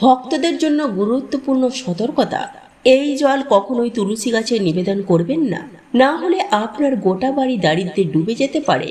ভক্তদের জন্য গুরুত্বপূর্ণ সতর্কতা। এই জল কখনোই তুলসী গাছে নিবেদন করবেন না। না হলে আপনার গোটা বাড়ি দারিদ্রে ডুবে যেতে পারে।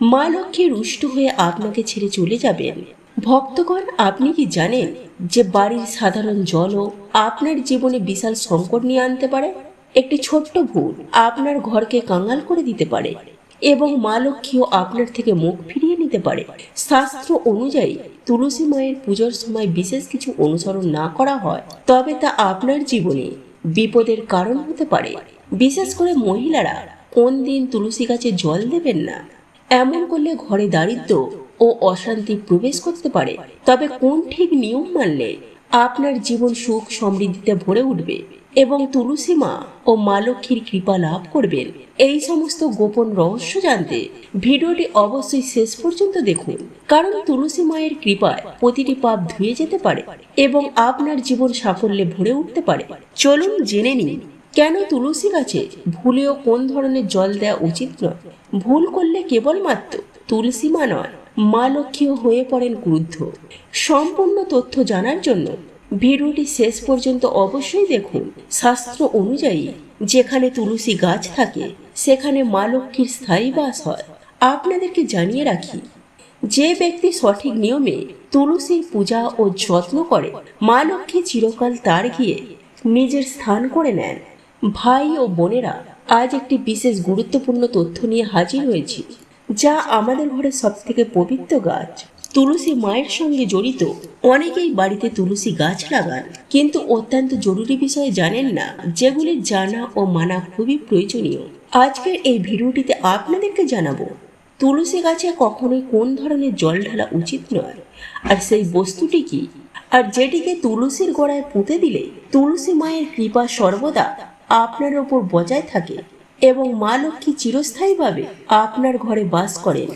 মা লক্ষ্মী রুষ্ট হয়ে আপনাকে ছেড়ে চলে যাবেন। ভক্তগণ, আপনি কি জানেন যে বাড়ির সাধারণ জলও আপনার জীবনে বিশাল সংকট নিয়ে আনতে পারে? একটি ছোট্ট ভুল আপনার ঘরকে কাঙ্গাল করে দিতে পারে। এবং মা লক্ষ্মীও আপনার থেকে মুখ ফিরিয়ে নিতে পারে। শাস্ত্র অনুযায়ী তুলসী মায়ের পুজোর সময় বিশেষ কিছু অনুসরণ না করা হয়, তবে তা আপনার জীবনে বিপদের কারণ হতে পারে। বিশেষ করে মহিলারা কোন দিন তুলসী গাছে জল দেবেন না? এমন করলে ঘরে দারিদ্র ও অশান্তি প্রবেশ করতে পারে। তবে কোন ঠিক নিয়ম মানলে আপনার জীবন সুখ সমৃদ্ধিতে ভরে উঠবে? এবং তুলসী মা ও মা লক্ষ্মীর কৃপা লাভ করবেন। এই সমস্ত গোপন রহস্য জানতে ভিডিওটি অবশ্যই শেষ পর্যন্ত দেখুন, কারণ তুলসী মায়ের কৃপায় প্রতিটি পাপ ধুয়ে যেতে পারে এবং আপনার জীবন সাফল্যে ভরে উঠতে পারে। চলুন জেনে নিন, কেন তুলসী গাছে ভুলেও কোন ধরনের জল দেওয়া উচিত নয়? ভুল করলে কেবলমাত্র তুলসী মা নয়, মা লক্ষ্মীও হয়ে পড়েন ক্রুদ্ধ। সম্পূর্ণ তথ্য জানার জন্য ভিডিওটি শেষ পর্যন্ত অবশ্যই দেখুন। শাস্ত্র অনুযায়ী, যেখানে তুলসী গাছ থাকে, সেখানে মা লক্ষ্মীর স্থায়ী বাস হয়। আপনাদেরকে জানিয়ে রাখি, যে ব্যক্তি সঠিক নিয়মে তুলসীর পূজা ও যত্ন করে, মা লক্ষ্মী চিরকাল তার গিয়ে নিজের স্থান করে নেন। ভাই ও বোনেরা, আজ একটি বিশেষ গুরুত্বপূর্ণ তথ্য নিয়ে হাজির হয়েছি, যা আমাদের ঘরে সবথেকে পবিত্র গাছ। তুলসী মায়ের সঙ্গে জড়িত। অনেকেই বাড়িতে তুলসী গাছ লাগান, কিন্তু অত্যন্ত জরুরি বিষয়ে জানেন না, যেগুলি জানা ও মানা খুবই প্রয়োজনীয়। আজকের এই ভিডিওটিতে আপনাদেরকে জানাব, তুলসী গাছে কখনোই কোন ধরনের জল ঢালা উচিত নয়? আর সেই বস্তুটি কি? আর যেটিকে তুলসীর গোড়ায় পুঁতে দিলে তুলসী মায়ের কৃপা সর্বদা আপনার ওপর বজায় থাকে এবং মা লক্ষ্মী চিরস্থায়ীভাবে আপনার ঘরে বাস করেন।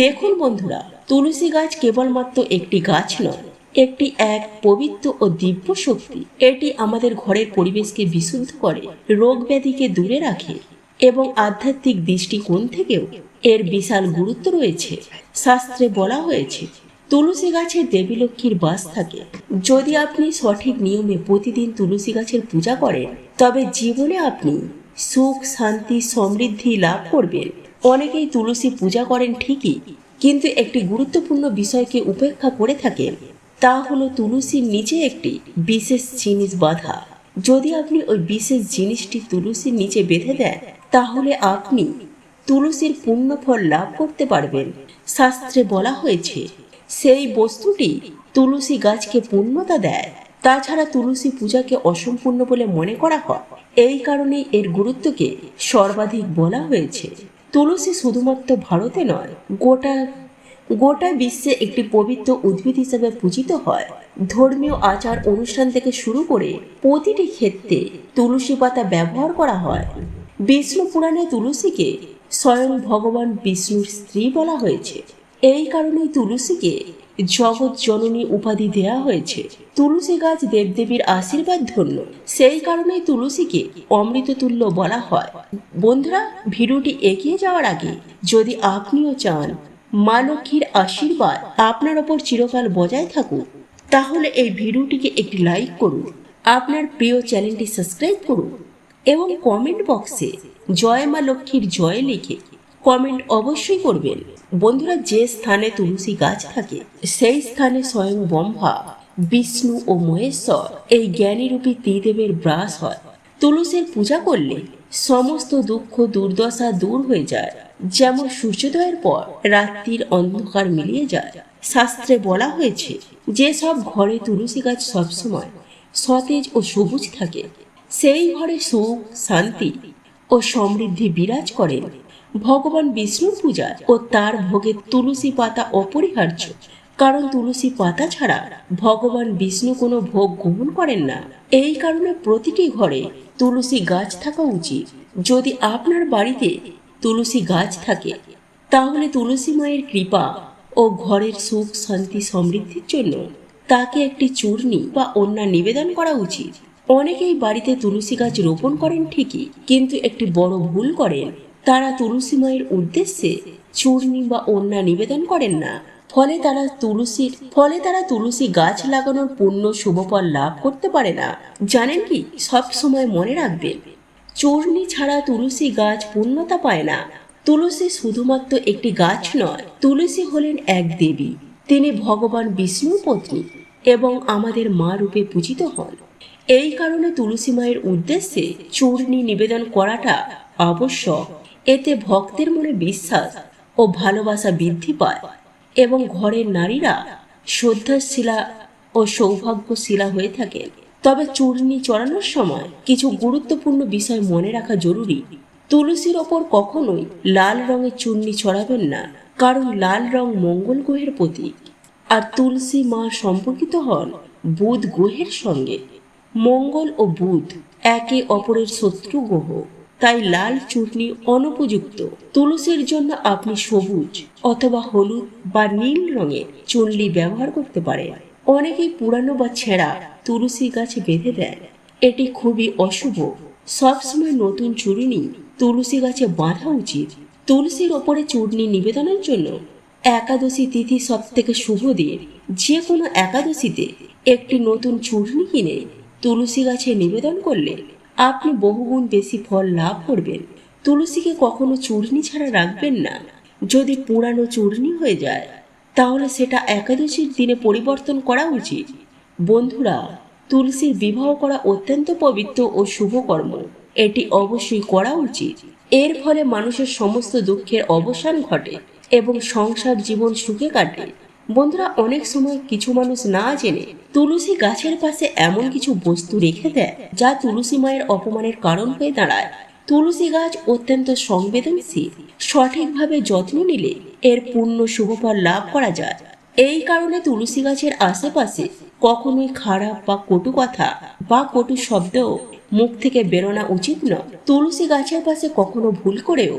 দেখুন বন্ধুরা তুলসী গাছ কেবলমাত্র একটি গাছ নয়, একটি এক পবিত্র ও দিব্য শক্তি। এটি আমাদের ঘরের পরিবেশকে বিশুদ্ধ করে, রোগ ব্যাধিকে দূরে রাখে এবং আধ্যাত্মিক দৃষ্টিকোণ থেকেও এর বিশাল গুরুত্ব রয়েছে। শাস্ত্রে বলা হয়েছে, তুলসী গাছে দেবী লক্ষ্মীর বাস থাকে। যদি আপনি সঠিক নিয়মে প্রতিদিন তুলসী গাছের পূজা করেন, তবে জীবনে আপনি সুখ, শান্তি, সমৃদ্ধি লাভ করবেন। অনেকেই তুলসী পূজা করেন ঠিকই কিন্তু একটি গুরুত্বপূর্ণ বিষয়কে উপেক্ষা করে থাকেন তা হলো তুলসীর নিচে একটি বিশেষ জিনিস বাঁধা। যদি আপনি ওই বিশেষ জিনিসটি তুলসীর নিচে বেঁধে দেন, তাহলে আপনি তুলসীর পূর্ণ ফল লাভ করতে পারবেন। শাস্ত্রে বলা হয়েছে, সেই বস্তুটি তুলসী গাছকে পূর্ণতা দেয়, তাছাড়া তুলসী পূজাকে অসম্পূর্ণ বলে মনে করা হয়। এই কারণে এর গুরুত্বকে সর্বাধিক বলা হয়েছে। তুলসী শুধুমাত্র ভারতে নয়, গোটা গোটা বিশ্বে একটি পবিত্র উদ্ভিদ হিসেবে পূজিত হয়। ধর্মীয় আচার অনুষ্ঠান থেকে শুরু করে প্রতিটি ক্ষেত্রে তুলসী পাতা ব্যবহার করা হয়। বিষ্ণু পুরাণে তুলসীকে স্বয়ং ভগবান বিষ্ণুর স্ত্রী বলা হয়েছে। এই কারণেই তুলসীকে জগৎ জননী উপাধি দেয়া হয়েছে। তুলসী গাছ দেবদেবীর আশীর্বাদ ধন্য। সেই কারণেই তুলসীকে অমৃততুল্য বলা হয়। বন্ধুরা, ভিডিওটি এগিয়ে যাওয়ার আগে যদি আপনিও চান মা লক্ষ্মীর আশীর্বাদ আপনার ওপর চিরকাল বজায় থাকুক, তাহলে এই ভিডিওটিকে একটি লাইক করুন, আপনার প্রিয় চ্যানেলটি সাবস্ক্রাইব করুন এবং কমেন্ট বক্সে জয় মা লক্ষ্মীর জয় লিখে কমেন্ট অবশ্যই করবেন। বন্ধুরা যে স্থানে তুলসী গাছ থাকে, সেই স্থানে স্বয়ং ব্রহ্মা, বিষ্ণু ও মহেশ্বর এই জ্ঞানীরূপী ত্রিদেবের ব্রাস হয়। তুলসীর পূজা করলে সমস্ত দুঃখ, দুর্দশা দূর হয়ে যায়। যেমন সূর্যোদয়ের পর রাত্রির অন্ধকার মিলিয়ে যায়। শাস্ত্রে বলা হয়েছে, যে সব ঘরে তুলসী গাছ সবসময় সতেজ ও সবুজ থাকে, সেই ঘরে সুখ, শান্তি ও সমৃদ্ধি বিরাজ করেন। ভগবান বিষ্ণুর পূজা ও তার ভোগে তুলসী পাতা অপরিহার্য। কারণ তুলসী পাতা ছাড়া ভগবান বিষ্ণু কোনো ভোগ গ্রহণ করেন না। এই কারণে প্রতিটি ঘরে তুলসী গাছ থাকা উচিত। যদি আপনার বাড়িতে তুলসী গাছ থাকে, তাহলে তুলসী মায়ের কৃপা ও ঘরের সুখ, শান্তি, সমৃদ্ধির জন্য তাকে একটি চূর্ণি বা অন্য নিবেদন করা উচিত। অনেকেই বাড়িতে তুলসী গাছ রোপণ করেন ঠিকই, কিন্তু একটি বড় ভুল করেন। তারা তুলসী মায়ের উদ্দেশ্যে চূর্ণি বা অন্য নিবেদন করেন না। ফলে তারা তুলসীর ফলে তারা তুলসী গাছ লাগানোর পূর্ণ শুভফল লাভ করতে পারে না। জানেন কি? সব সময় মনে রাখবেন, চূর্ণি ছাড়া তুলসী গাছ পূর্ণতা পায় না। তুলসী শুধুমাত্র একটি গাছ নয়, তুলসী হলেন এক দেবী। তিনি ভগবান বিষ্ণুর পত্নী এবং আমাদের মা রূপে পূজিত হন। এই কারণে তুলসী মায়ের উদ্দেশ্যে চূর্ণি নিবেদন করাটা আবশ্যক। এতে ভক্তের মনে বিশ্বাস ও ভালোবাসা বৃদ্ধি পায় এবং ঘরের নারীরা শ্রদ্ধাশীলা ও সৌভাগ্যশীলা হয়ে থাকেন তবে চূর্ণি চড়ানোর সময় কিছু গুরুত্বপূর্ণ বিষয় মনে রাখা জরুরি। তুলসীর ওপর কখনোই লাল রঙের চূর্ণি ছড়াবেন না, কারণ লাল রং মঙ্গল গ্রহের প্রতীক। আর তুলসী মা সম্পর্কিত হন বুধ গ্রহের সঙ্গে। মঙ্গল ও বুধ একে অপরের শত্রু গ্রহ। তাই লাল চূর্ণি অনুপযুক্ত। তুলসীর জন্য আপনি সবুজ অথবা হলুদ বা নীল রঙের চুনলি ব্যবহার করতে পারেন। অনেকেই পুরানো বা ছেঁড়া তুলসী গাছে বেঁধে দেয় এটি খুবই অশুভ। সবসময় নতুন চূর্ণি তুলসী গাছে বাঁধা উচিত। তুলসীর ওপরে চূর্ণি নিবেদনের জন্য একাদশী তিথি সব থেকে শুভ দিন। যে কোনো একাদশীতে একটি নতুন চূর্ণি কিনে তুলসী গাছে নিবেদন করলে আপনি বহুগুণ বেশি ফল লাভ করবেন। তুলসীকে কখনো চূর্ণি ছাড়া রাখবেন না। যদি পুরানো চূর্ণি হয়ে যায়, তাহলে সেটা একাদশীর দিনে পরিবর্তন করা উচিত। বন্ধুরা, তুলসীর বিবাহ করা অত্যন্ত পবিত্র ও শুভ কর্ম। এটি অবশ্যই করা উচিত। এর ফলে মানুষের সমস্ত দুঃখের অবসান ঘটে এবং সংসার জীবন সুখে কাটে। বন্ধুরা, অনেক সময় কিছু মানুষ না জেনে তুলসী গাছের পাশে এমন কিছু বস্তু রেখে দেয় যা তুলসী মায়ের অপমানের কারণ হয়ে দাঁড়ায়। তুলসী গাছ অত্যন্ত সংবেদনশীল, সঠিকভাবে যত্ন নিলে এর পূর্ণ শুভফল লাভ করা যায়। এই কারণে তুলসী গাছের আশেপাশে কখনোই খারাপ বা কটু কথা বা কটু শব্দ মুখ থেকে বেরোনা উচিত নয়। তুলসী গাছের পাশে কখনো ভুল করেও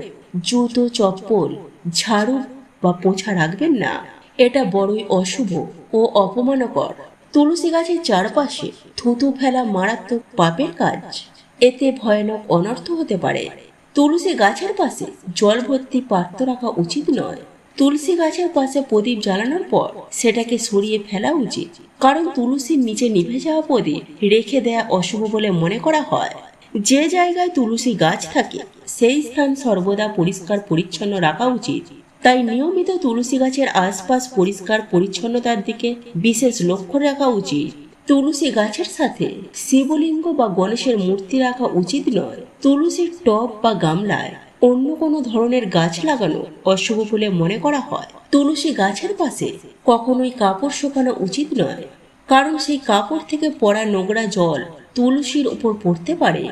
জুতো চপ্পল, ঝাড়ু বা পোছা রাখবেন না। এটা বড়ই অশুভ ও অপমানকর। তুলসী গাছের চারপাশে থুতু ফেলা মারাত্মক পাপের কাজ। এতে ভয়ানক অনর্থ হতে পারে। তুলসী গাছের পাশে জল ভর্তি পাত্র রাখা উচিত নয়। তুলসী গাছের পাশে প্রদীপ জ্বালানোর পর সেটাকে সরিয়ে ফেলা উচিত। কারণ তুলসীর নিচে নিভে যাওয়া প্রদীপ রেখে দেয়া অশুভ বলে মনে করা হয়। যে জায়গায় তুলসী গাছ থাকে, সেই স্থান সর্বদা পরিষ্কার পরিচ্ছন্ন রাখা উচিত। তাই নিয়মিত তুলসী গাছের আশপাশ পরিষ্কার পরিচ্ছন্নতার দিকে বিশেষ লক্ষ্য রাখা উচিত। তুলসী গাছের সাথে শিবলিঙ্গ বা গণেশের মূর্তি রাখা উচিত নয়। তুলসীর টব বা গামলায় অন্য কোনো ধরনের গাছ লাগানো অশুভ বলে মনে করা হয়। তুলসী গাছের পাশে কখনোই কাপড় শুকানো উচিত নয়, কারণ সেই কাপড় থেকে পড়া নোংরা জল তুলসীর উপর পড়তে পারে।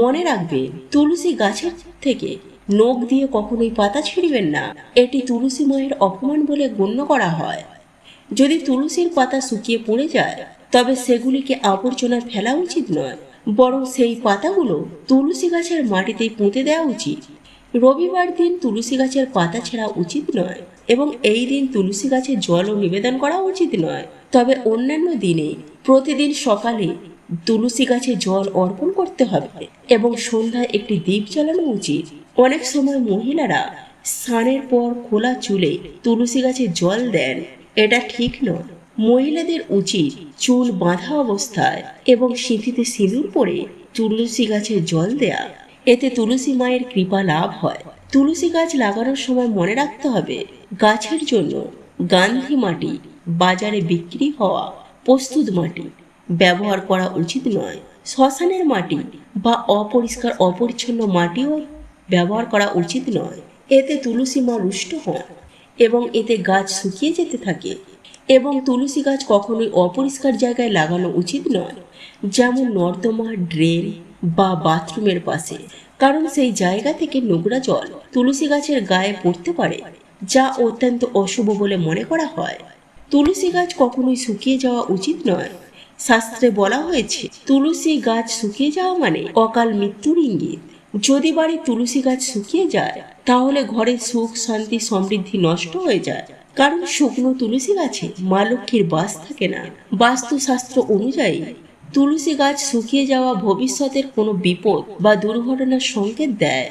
মনে রাখবেন, তুলসী গাছের থেকে নখ দিয়ে কখনোই পাতা ছিঁড়বেন না। এটি তুলসী মায়ের অপমান বলে গণ্য করা হয়। যদি তুলসীর পাতা শুকিয়ে পড়ে যায়, তবে সেগুলিকে আবর্জনায় ফেলা উচিত নয়, বরং সেই পাতাগুলো তুলসী গাছের মাটিতে পুঁতে দেওয়া উচিত। রবিবার দিন তুলসী গাছের পাতা ছেঁড়া উচিত নয় এবং এই দিন তুলসী গাছের জলও নিবেদন করা উচিত নয়। তবে অন্যান্য দিনে প্রতিদিন সকালে তুলসী গাছে জল অর্পণ করতে হবে এবং সন্ধ্যায় একটি দ্বীপ জ্বালানো উচিত। অনেক সময় মহিলারা স্নানের পর খোলা চুলে তুলসী গাছে জল দেন। এটা ঠিক নয়। মহিলাদের উচিত চুল বাঁধা অবস্থায় এবং সিঁথিতে সিঁদুর পরে তুলসী গাছে জল দেয়া। এতে তুলসী মায়ের কৃপা লাভ হয়। তুলসী গাছ লাগানোর সময় মনে রাখতে হবে, গাছের জন্য গান্ধী মাটি বাজারে বিক্রি হওয়া প্রস্তুত মাটি ব্যবহার করা উচিত নয়। শ্মশানের মাটি বা অপরিষ্কার অপরিচ্ছন্ন মাটিও ব্যবহার করা উচিত নয়। এতে তুলসী মা রুষ্ট হন এবং এতে গাছ শুকিয়ে যেতে থাকে এবং তুলসী গাছ কখনোই অপরিষ্কার জায়গায় লাগানো উচিত নয়, যেমন নর্দমা, ড্রেন বা বাথরুমের পাশে। কারণ সেই জায়গা থেকে নোংরা জল তুলসী গাছের গায়ে পড়তে পারে, যা অত্যন্ত অশুভ বলে মনে করা হয়। তুলসী গাছ কখনোই শুকিয়ে যাওয়া উচিত নয়। শাস্ত্রে বলা হয়েছে, তুলসী গাছ শুকিয়ে যাওয়া মানে অকাল মৃত্যুর ইঙ্গিত। যদি বাড়ি তুলসী গাছ শুকিয়ে যায়, তাহলে ঘরে সুখ, শান্তি, সমৃদ্ধি নষ্ট হয়ে যায়। কারণ শুকনো তুলসী গাছে মা লক্ষ্মীর বাস থাকে না। বাস্তুশাস্ত্র অনুযায়ী, তুলসী গাছ শুকিয়ে যাওয়া ভবিষ্যতের কোনো বিপদ বা দুর্ঘটনার সংকেত দেয়।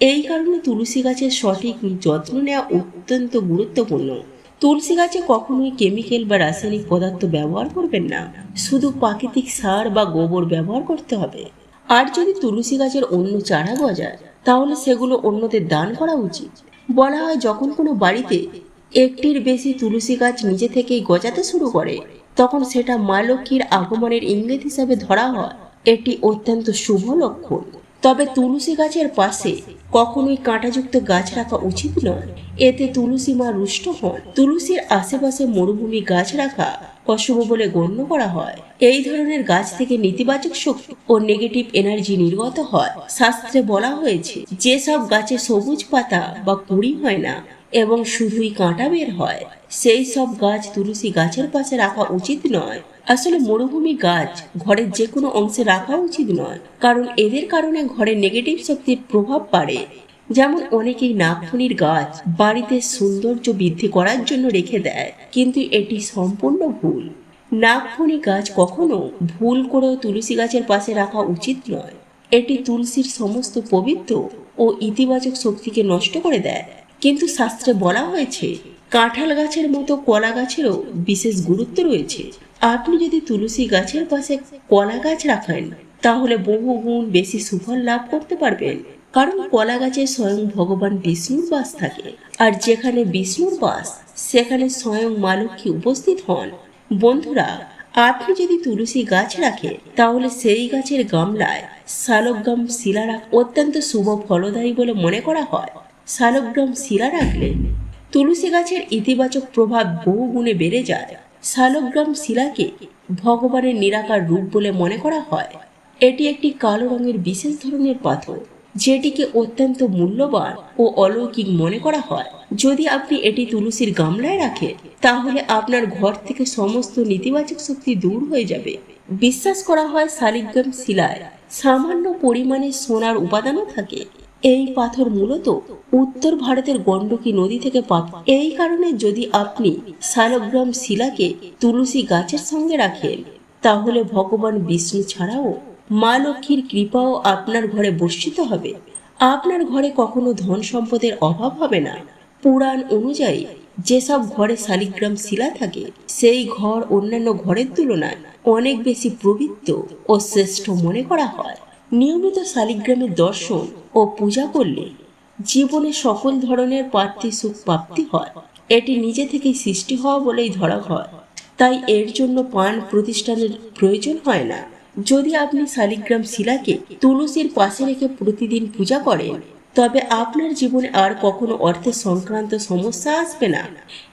এই কারণে তুলসী গাছের সঠিক যত্ন নেওয়া অত্যন্ত গুরুত্বপূর্ণ। তুলসী গাছে কখনোই কেমিক্যাল বা রাসায়নিক পদার্থ ব্যবহার করবেন না। শুধু প্রাকৃতিক সার বা গোবর ব্যবহার করতে হবে। আর যদি তুলসী গাছের অন্য চারা গজায়, তাহলে সেগুলো অন্যদের দান করা উচিত। বলা হয় যখন কোনো বাড়িতে একটির বেশি তুলসী গাছ নিজে থেকেই গজাতে শুরু করে, তখন সেটা মা লক্ষ্মীর আগমনের ইঙ্গিত হিসাবে ধরা হয়। এটি অত্যন্ত শুভ লক্ষণ। তবে তুলসী গাছের পাশে কখনোই কাঁটাযুক্ত গাছ রাখা উচিত নয়। এতে তুলসী মা রুষ্ট হন। তুলসীর আশেপাশে মরুভূমি গাছ রাখা অশুভ বলে গণ্য করা হয়। এই ধরনের গাছ থেকে নেতিবাচক শক্তি ও নেগেটিভ এনার্জি নির্গত হয়। শাস্ত্রে বলা হয়েছে যেসব গাছে সবুজ পাতা বা কুড়ি হয় না এবং শুধুই কাঁটা বের হয়, সেই সব গাছ তুলসী গাছের পাশে রাখা উচিত নয়। আসলে মরুভূমি গাছ ঘরের যে কোনো অংশে রাখা উচিত নয়, কারণ এদের কারণে ঘরে নেগেটিভ শক্তির প্রভাব বাড়ে। যেমন অনেকেই নাগফণির গাছ বাড়িতে সৌন্দর্য বৃদ্ধি করার জন্য রেখে দেয়, কিন্তু এটি সম্পূর্ণ ভুল। নাগফণি গাছ কখনো ভুল করেও তুলসী গাছের পাশে রাখা উচিত নয়। এটি তুলসীর সমস্ত পবিত্র ও ইতিবাচক শক্তিকে নষ্ট করে দেয়। কিন্তু শাস্ত্রে বলা হয়েছে, কাঁঠাল গাছের মতো কলা গাছেরও বিশেষ গুরুত্ব রয়েছে। আপনি যদি তুলসী গাছের পাশে কলা গাছ রাখেন, তাহলে বহু গুণ বেশি সুফল লাভ করতে পারবেন। কারণ কলা গাছে স্বয়ং ভগবান বিষ্ণুর বাস থাকে। আর যেখানে বিষ্ণুর বাস, সেখানে স্বয়ং মা লক্ষ্মী উপস্থিত হন। বন্ধুরা, আপনি যদি তুলসী গাছ রাখেন তাহলে সেই গাছের গামলায় শালগ্রাম শিলা রাখ অত্যন্ত শুভ ফলদায়ী বলে মনে করা হয়। শালগ্রাম শিলা রাখলে তুলসী গাছের ইতিবাচক প্রভাব বহু গুণে বেড়ে যায়। শালগ্রাম শিলাকে ভগবানের নিরাকার রূপ বলে মনে করা হয়। এটি একটি কালো রঙের বিশেষ ধরনের পাথর। যেটিকে অত্যন্ত মূল্যবান ও অলৌকিক মনে করা হয়। যদি আপনি এটি তুলসীর গামলায় রাখেন, তাহলে আপনার ঘর থেকে সমস্ত নেতিবাচক শক্তি দূর হয়ে যাবে। বিশ্বাস করা হয় শালিগ্রাম শিলায় সামান্য পরিমাণে সোনার উপাদানও থাকে। এই পাথর মূলত উত্তর ভারতের গণ্ডকী নদী থেকে প্রাপ্ত। এই কারণে যদি আপনি শালগ্রাম শিলাকে তুলসী গাছের সঙ্গে রাখেন, তাহলে ভগবান বিষ্ণু ছাড়াও মা লক্ষ্মীর কৃপাও আপনার ঘরে বর্ষিত হবে। আপনার ঘরে কখনো ধন সম্পদের অভাব হবে না। পুরাণ অনুযায়ী যেসব ঘরে শালিগ্রাম শিলা থাকে, সেই ঘর অন্যান্য ঘরের তুলনায় অনেক বেশি পবিত্র ও শ্রেষ্ঠ মনে করা হয়। নিয়মিত শালিগ্রামের দর্শন ও পূজা করলে জীবনে সকল ধরনের প্রার্থী সুখ প্রাপ্তি হয়। এটি নিজে থেকেই সৃষ্টি হওয়া বলেই ধরা হয়। তাই এর জন্য পান প্রতিষ্ঠানের প্রয়োজন হয় না। যদি আপনি শালিগ্রাম শিলাকে তুলসীর পাশে রেখে প্রতিদিন পূজা করেন, তবে আপনার জীবনে আর কখনো অর্থের সংক্রান্ত সমস্যা আসবে না।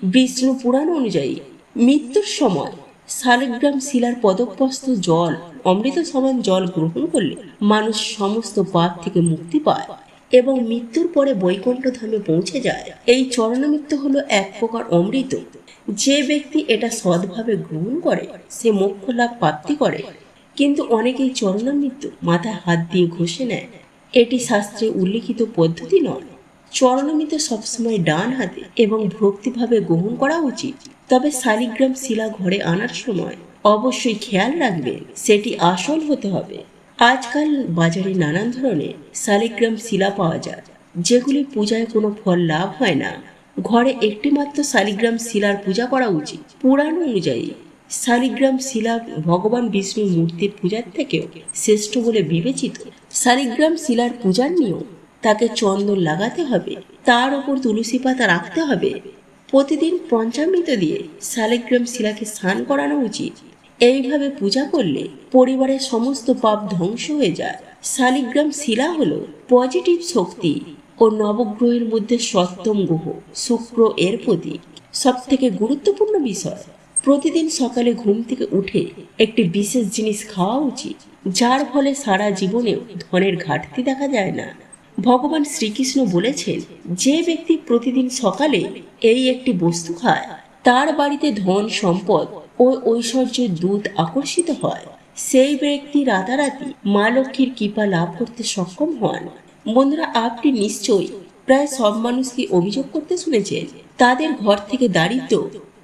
বিষ্ণু পুরাণ অনুযায়ী, মৃত্যুর সময় শালিগ্রাম শিলার পদপ্রস্ত জল, অমৃত সমান জল গ্রহণ করলে মানুষ সমস্ত পাপ থেকে মুক্তি পায় এবং মৃত্যুর পরে বৈকুণ্ঠ ধামে পৌঁছে যায়। এই চরণামৃত্যু হলো এক প্রকার অমৃত। যে ব্যক্তি এটা সৎভাবে গ্রহণ করে, সে মোক্ষ লাভ প্রাপ্তি করে। কিন্তু অনেকেই চরণামৃত্যু মাথায় হাত দিয়ে ঘষে নেয়। এটি শাস্ত্রে উল্লিখিত পদ্ধতি নয়। চরণামৃত সবসময় ডান হাতে এবং ভক্তিভাবে গ্রহণ করা উচিত। তবে শালিগ্রাম শিলা ঘরে আনার সময় অবশ্যই খেয়াল রাখবে, সেটি আসল হতে হবে। আজকাল বাজারে নানান ধরনের শালিগ্রাম শিলা পাওয়া যায়, যেগুলি পূজায় কোনো ফল লাভ হয় না। ঘরে একটিমাত্র শালিগ্রাম শিলার পূজা করা উচিত। পুরাণ অনুযায়ী শালিগ্রাম শিলা ভগবান বিষ্ণুর মূর্তির পূজার থেকেও শ্রেষ্ঠ বলে বিবেচিত শালিগ্রাম শিলার পূজার নিয়েও তাকে চন্দন লাগাতে হবে, তার ওপর তুলসী পাতা রাখতে হবে। প্রতিদিন পঞ্চামৃত দিয়ে শালিগ্রাম শিলাকে স্নান করানো উচিত। এইভাবে পূজা করলে পরিবারের সমস্ত পাপ ধ্বংস হয়ে যায়। শালিগ্রাম শিলা হলো পজিটিভ শক্তি ও নবগ্রহের মধ্যে সপ্তম গ্রহ, শুক্র এর প্রতীক। সব থেকে গুরুত্বপূর্ণ বিষয় প্রতিদিন সকালে ঘুম থেকে উঠে একটি বিশেষ জিনিস খাওয়া উচিত, যার ফলে সারা জীবনেও ধনের ঘাটতি দেখা যায় না। ভগবান শ্রীকৃষ্ণ বলেছেন, যে ব্যক্তি প্রতিদিন সকালে এই একটি বস্তু খায়, তার বাড়িতে ধন, সম্পদ ও ঐশ্বর্যের দূত আকর্ষিত হয়। সেই ব্যক্তি রাতারাতি মা লক্ষ্মীর কৃপা লাভ করতে সক্ষম হন। বন্ধুরা, আপনি নিশ্চয়ই প্রায় সব মানুষকে অভিযোগ করতে শুনেছেন, তাদের ঘর থেকে দারিদ্র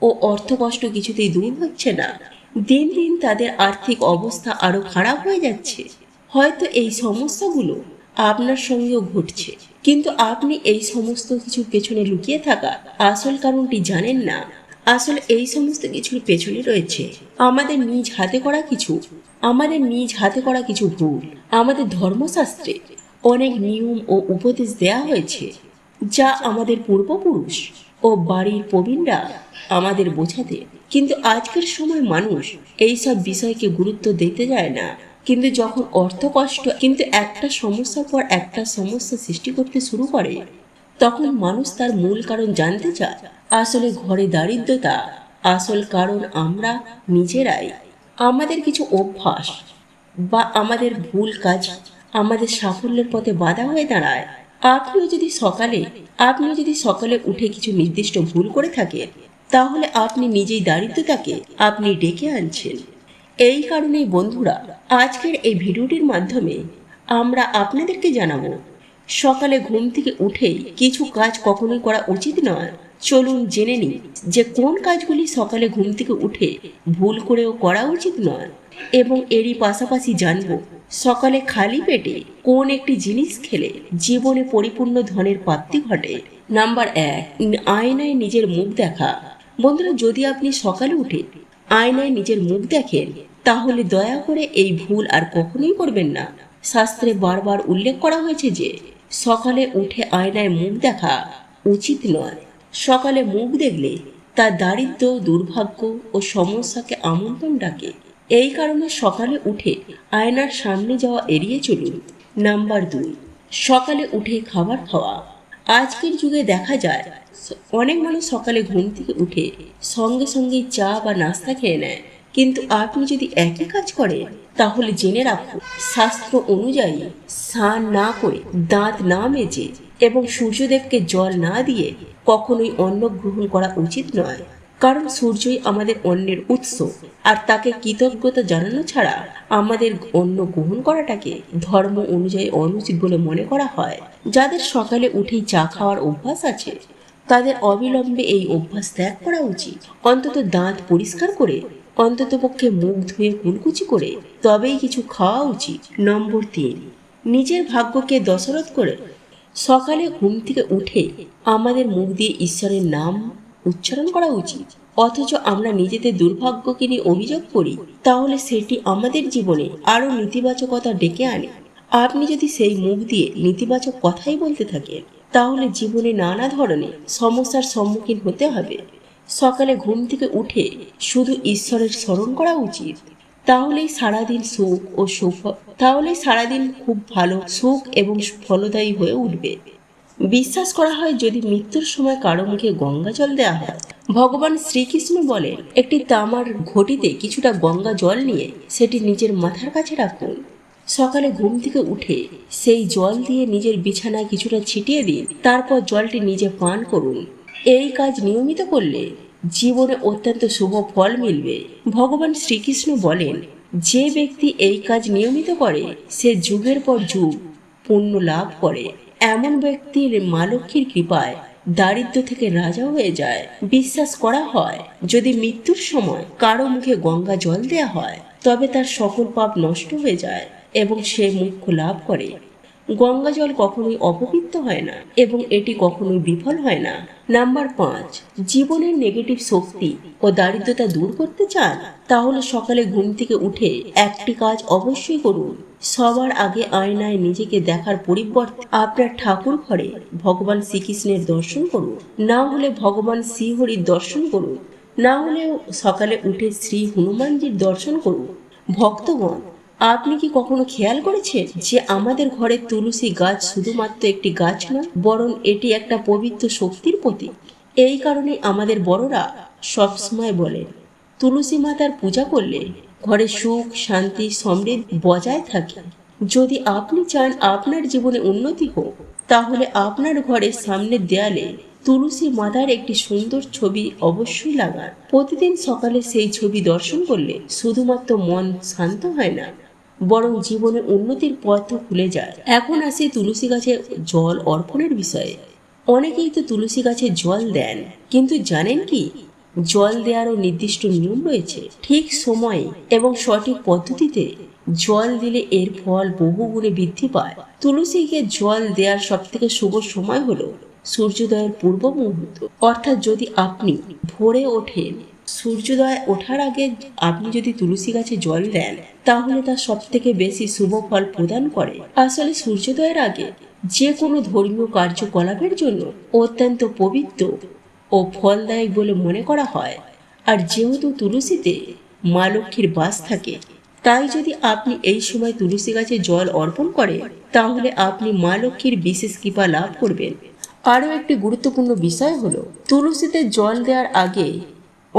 ও অর্থকষ্ট কিছুতেই দূর হচ্ছে না। দিন দিন তাদের আর্থিক অবস্থা আরও খারাপ হয়ে যাচ্ছে। হয়তো এই সমস্যাগুলো আপনার সঙ্গেও ঘটছে। কিন্তু আপনি এই সমস্ত কিছুর পেছনে লুকিয়ে থাকা আসল কারণটি জানেন না। আসলে এই সমস্ত কিছুর পেছনে রয়েছে আমাদের নিজ হাতে করা কিছু, আমাদের নিজ হাতে করা কিছু ভুল, আমাদের ধর্মশাস্ত্রে অনেক নিয়ম ও উপদেশ দেয়া হয়েছে, যা আমাদের পূর্বপুরুষ ও বাড়ির প্রবীণরা আমাদের বোঝাতে। কিন্তু আজকের সময় মানুষ এই সব বিষয়কে গুরুত্ব দিতে যায় না। কিন্তু যখন অর্থ কষ্ট, কিন্তু একটা সমস্যার পর একটা সমস্যা সৃষ্টি করতে শুরু করে, তখন মানুষ তার মূল কারণ জানতে চায়। আসলে ঘরে দারিদ্রতা, আসল কারণ আমরা নিজেরাই। আমাদের কিছু অভ্যাস বা আমাদের ভুল কাজ আমাদের সাফল্যের পথে বাধা হয়ে দাঁড়ায়। আপনিও যদি সকালে আপনি যদি সকালে উঠে কিছু নির্দিষ্ট ভুল করে থাকেন, তাহলে আপনি নিজেই দারিদ্রতাকে আপনি ডেকে আনছেন। এই কারণেই বন্ধুরা, আজকের এই ভিডিওটির মাধ্যমে আমরা আপনাদেরকে জানাব, সকালে ঘুম থেকে উঠেই কিছু কাজ কখনোই করা উচিত নয়। চলুন জেনে নিই যে কোন কাজগুলি সকালে ঘুম থেকে উঠে ভুল করেও করা উচিত নয়। এবং এরই পাশাপাশি জানব, সকালে খালি পেটে কোন একটি জিনিস খেলে জীবনে পরিপূর্ণ ধনের প্রাপ্তি ঘটে। নাম্বার এক, আয়নায় নিজের মুখ দেখা। বন্ধুরা, যদি আপনি সকালে উঠে আয়নায় নিজের মুখ দেখেন, তাহলে দয়া করে এই ভুল আর কখনোই করবেন না। শাস্ত্রে বারবার উল্লেখ করা হয়েছে যে, সকালে উঠে আয়নায় মুখ দেখা উচিত নয়। সকালে মুখ দেখলে তা দারিদ্র দুর্ভাগ্য ও সমস্যাকে আমন্ত্রণ ডাকে এই কারণে সকালে উঠে আয়নার সামনে যাওয়া এড়িয়ে চলুন। নাম্বার দুই, সকালে উঠে খাবার খাওয়া। আজকের যুগে দেখা যায়, অনেক মানুষ সকালে ঘুম থেকে উঠে সঙ্গে সঙ্গে চা বা নাস্তা খেয়ে নেয়। কিন্তু আপনি যদি একই কাজ করেন, তাহলে জেনে রাখুন, শাস্ত্র অনুযায়ী স্নান না করে দাঁত না মেজে এবং সূর্যদেবকে জল না দিয়ে কখনোই অন্ন গ্রহণ করা উচিত নয়। কারণ সূর্যই আমাদের অন্নের উৎস, আর তাকে কৃতজ্ঞতা জানানো ছাড়া আমাদের অন্ন গ্রহণ করাটাকে ধর্ম অনুযায়ী অনুচিত বলে মনে করা হয়। যাদের সকালে উঠেই চা খাওয়ার অভ্যাস আছে, তাদের অবিলম্বে এই অভ্যাস ত্যাগ করা উচিত। অন্তত দাঁত পরিষ্কার করে, অন্ততপক্ষে মুখ ধুয়ে কুলকুচি করে, তবেই কিছু খাওয়া উচিত। নম্বর তিন, নিজের ভাগ্যকে দশরথ করে, সকালে ঘুম থেকে উঠে আমাদের মুখ দিয়ে ঈশ্বরের নাম উচ্চারণ করা উচিত। অথচ আমরা নিজেদের দুর্ভাগ্যকে নিয়ে অভিযোগ করি, তাহলে সেটি আমাদের জীবনে আরও নেতিবাচকতা ডেকে আনে। আপনি যদি সেই মুখ দিয়ে নেতিবাচক কথাই বলতে থাকেন, তাহলে জীবনে নানা ধরনের সমস্যার সম্মুখীন হতে হবে। সকালে ঘুম থেকে উঠে শুধু ঈশ্বরের স্মরণ করা উচিত। তাহলেই সারাদিন সুখ ও সুফ তাহলেই সারাদিন খুব ভালো সুখ এবং ফলদায়ী হয়ে উঠবে। বিশ্বাস করা হয় যদি মৃত্যুর সময় কারও মুখে গঙ্গা জল দেওয়া হয়। ভগবান শ্রীকৃষ্ণ বলেন, একটি তামার ঘটিতে কিছুটা গঙ্গা জল নিয়ে সেটি নিজের মাথার কাছে রাখুন। সকালে ঘুম থেকে উঠে সেই জল দিয়ে নিজের বিছানায় কিছুটা ছিটিয়ে দিন, তারপর জলটি নিজে পান করুন। এই কাজ নিয়মিত করলে জীবনে অত্যন্ত শুভ ফল মিলবে। ভগবান শ্রীকৃষ্ণ বলেন, যে ব্যক্তি এই কাজ নিয়মিত করে, সে যুগের পর যুগ পুণ্য লাভ করে। এমন ব্যক্তির মা লক্ষ্মীর কৃপায় দারিদ্র থেকে রাজা হয়ে যায়। বিশ্বাস করা হয়, যদি মৃত্যুর সময় কারও মুখে গঙ্গা জল দেয়া হয়, তবে তার সকল পাপ নষ্ট হয়ে যায় এবং সে মুখ্য লাভ করে। গঙ্গা জল কখনোই অপবিত্র হয় না এবং এটি কখনোই বিফল হয় না। নাম্বার পাঁচ, জীবনের নেগেটিভ শক্তি ও দারিদ্রতা দূর করতে চান, তাহলে সকালে ঘুম থেকে উঠে একটি কাজ অবশ্যই করুন। সবার আগে আয়নায় নিজেকে দেখার পরিবর্তে আপনার ঠাকুর ঘরে ভগবান শ্রীকৃষ্ণের দর্শন করুন। না হলে ভগবান শ্রীহরির দর্শন করুন। না হলেও সকালে উঠে শ্রী হনুমানজির দর্শন করুন। ভক্তগণ আপনি কি কখনো খেয়াল করেছেন যে আমাদের ঘরের তুলসী গাছ শুধুমাত্র একটি গাছ নয়, বরং এটি একটা পবিত্র শক্তির প্রতীক? এই কারণে আমাদের বড়রা সবসময় বলেন, তুলসী মাতার পূজা করলে ঘরে সুখ, শান্তি, সমৃদ্ধি বজায় থাকে। যদি আপনি চান আপনার জীবনে উন্নতি হোক, তাহলে আপনার ঘরের সামনের দেয়ালে তুলসী মাতার একটি সুন্দর ছবি অবশ্যই লাগান। প্রতিদিন সকালে সেই ছবি দর্শন করলে শুধুমাত্র মন শান্ত হয় না। বরং জীবনে উন্নতির পথ খুলে যায়। এখন আসি তুলসী গাছে জল অর্পণের বিষয়ে। অনেকেই তো তুলসী গাছে জল দেন, কিন্তু জানেন কি? জল দেওয়ারও নির্দিষ্ট নিয়ম রয়েছে। ঠিক সময়ে এবং সঠিক পদ্ধতিতে জল দিলে এর ফল বহুগুণে বৃদ্ধি পায়। তুলসীকে জল দেওয়ার সব থেকে শুভ সময় হলো সূর্যোদয়ের পূর্ব মুহূর্ত। অর্থাৎ যদি আপনি ভোরে ওঠেন সূর্যোদয় ওঠার আগে আপনি যদি তুলসী গাছে জল দেন, তাহলে তা সব থেকে বেশি শুভ ফল প্রদান করে। আসলে সূর্যোদয়ের আগে যে কোনো ধর্মীয় কার্যকলাপের জন্য অত্যন্ত পবিত্র ও ফলদায়ক বলে মনে করা হয়। আর যেহেতু তুলসীতে মা লক্ষ্মীর বাস থাকে, তাই যদি আপনি এই সময় তুলসী গাছে জল অর্পণ করেন, তাহলে আপনি মা লক্ষ্মীর বিশেষ কৃপা লাভ করবেন। আরও একটি গুরুত্বপূর্ণ বিষয় হলো, তুলসীতে জল দেওয়ার আগে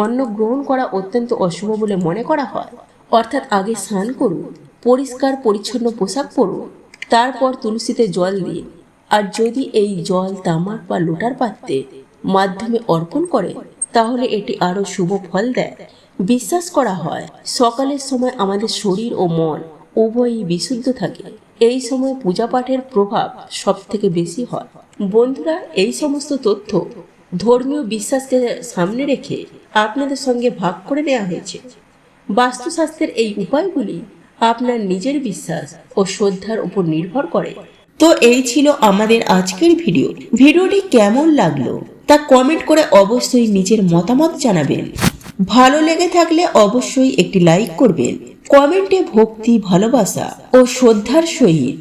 অন্ন গ্রহণ করা অত্যন্ত অশুভ বলে মনে করা হয়। অর্থাৎ আগে স্নান করুন, পরিষ্কার পরিচ্ছন্ন পোশাক পরুন, তারপর তুলসীতে জল দিন। আর যদি এই জল, তামাক বা লোটার পাত্রে মাধ্যমে অর্পণ করে তাহলে এটি আরও শুভ ফল দেয়। বিশ্বাস করা হয়, সকালের সময় আমাদের শরীর ও মন উভয়ই বিশুদ্ধ থাকে। এই সময় পূজা পাঠের প্রভাব সব থেকে বেশি হয়। বন্ধুরা, এই সমস্ত তথ্য ধর্মীয় বিশ্বাসকে সামনে রেখে আপনাদের সঙ্গে ভাগ করে নেওয়া হয়েছে। বাস্তুশাস্ত্রের এই উপায়গুলি আপনার নিজের বিশ্বাস ও শ্রদ্ধার উপর নির্ভর করে। তো এই ছিল আমাদের আজকের ভিডিও। ভিডিওটি কেমন লাগল তা কমেন্ট করে অবশ্যই নিজের মতামত জানাবেন। ভালো লেগে থাকলে অবশ্যই একটি লাইক করবেন। কমেন্টে ভক্তি, ভালোবাসা ও শ্রদ্ধার সহিত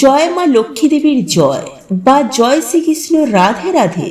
জয় মা লক্ষ্মী দেবীর জয় বা জয় শ্রীকৃষ্ণ রাধে রাধে।